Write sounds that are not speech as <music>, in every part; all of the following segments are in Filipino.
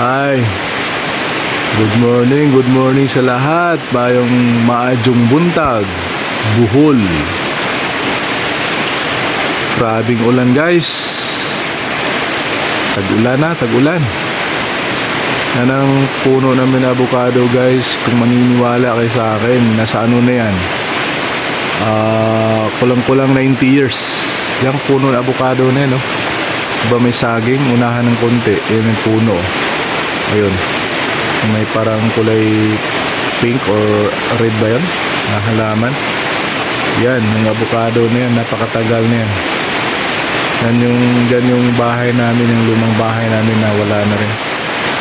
Ay, good morning, good morning sa lahat. Bayong maadjong buntag, buhol. Grabing ulan guys. Tag-ulan na, tag-ulan. Yan ang puno namin na avocado guys. Kung maniniwala kayo sa akin, nasa ano na yan. Ah, kulang-kulang 90 years. Yung puno na avocado na yan, no? Diba may saging, unahan ng konti. Yan ang puno. Ayun. May parang kulay pink or red ba yun? Na halaman. Yan, yung avocado na yan, napakatagal na yan. Yan yung, yan yung bahay namin, yung lumang bahay namin na wala na rin.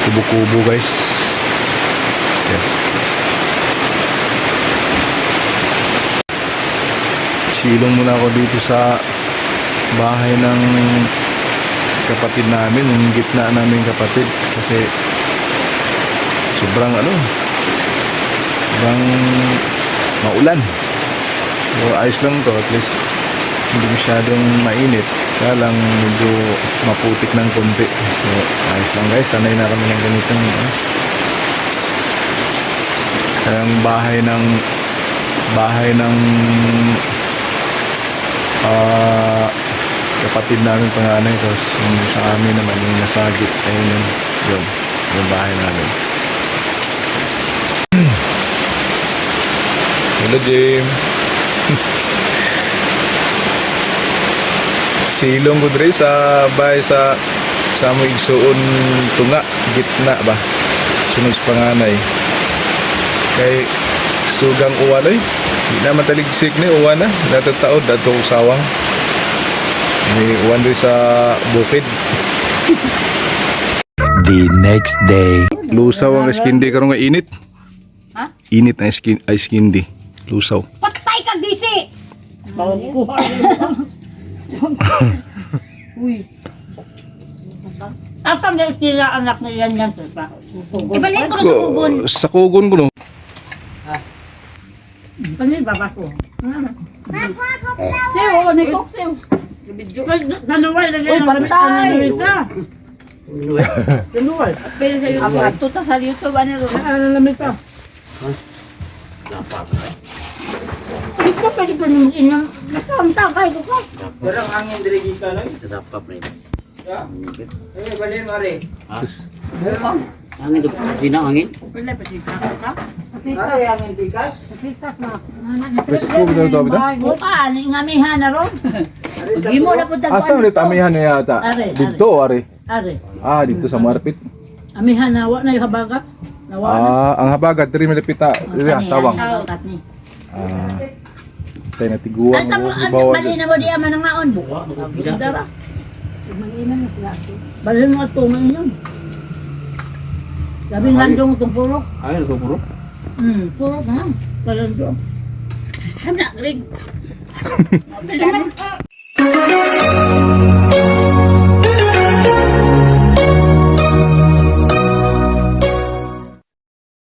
Kubo-kubo guys. Yan. Silong muna ako dito sa bahay ng kapatid namin, yung gitna namin kapatid kasi sobrang ano sobrang maulan. So ayos lang to at least hindi masyadong mainit. Kaya lang medyo maputik ng konti. So ayos lang guys sanay na kami ng ganitong ano. ang bahay ng bahay ng ah kapatid namin panganay tapos yung sa amin naman yung nasagit ayun yun. Yun yung bahay namin hello Jim. Silong ko dre sa bahay sa sa mo igsuon tunga gitna ba? Sunod sa panganay. Kay sugang uwan ay di na mataligsik ni uwan na. Natataod dato sawang may uwan dre sa bukid. <laughs> The next day. lusaw ang iskindi karon nga init. Ha? init ang ay iskindi lusaw Patay ka, Disi! <laughs> Uy. Asan na sila anak na yan yan? sa- Ibalhin ko na sa kugon. sa kugon ko no Kanil baba ko. Siyo, ni ko siyo. Nanuwal na Uy, pantay! Nanuwal. Pero sa YouTube. Ato ta sa YouTube, ano ro? Ano namin pa? Ay, pa pa naman inang. Nakamta kayo ko. Pero ang hangin diri gika lang. Tatapap na yun. Ya. Eh, balin mare. Angin tu sina angin. Wala pa si kaka ka. Mare hangin tikas. Pitas na. Pwes ko bitaw daw bitaw Buka, ni ngamihan na ron. Himo na po asa ulit amihan yata Are, dito are Are, ah dito sa Marpit amihan na, wa na yung habagat. Ah ang habagat diri malipita diri sawang ah tay na tiguan Ang tamo, mo ang bawa bali na mo di ama nang ngaon. Dara. Bali mo at tuman yun. Sabi landong itong purok. ay ito bro Hmm, purok na. Kalandong. Sabi na, Greg. <laughs>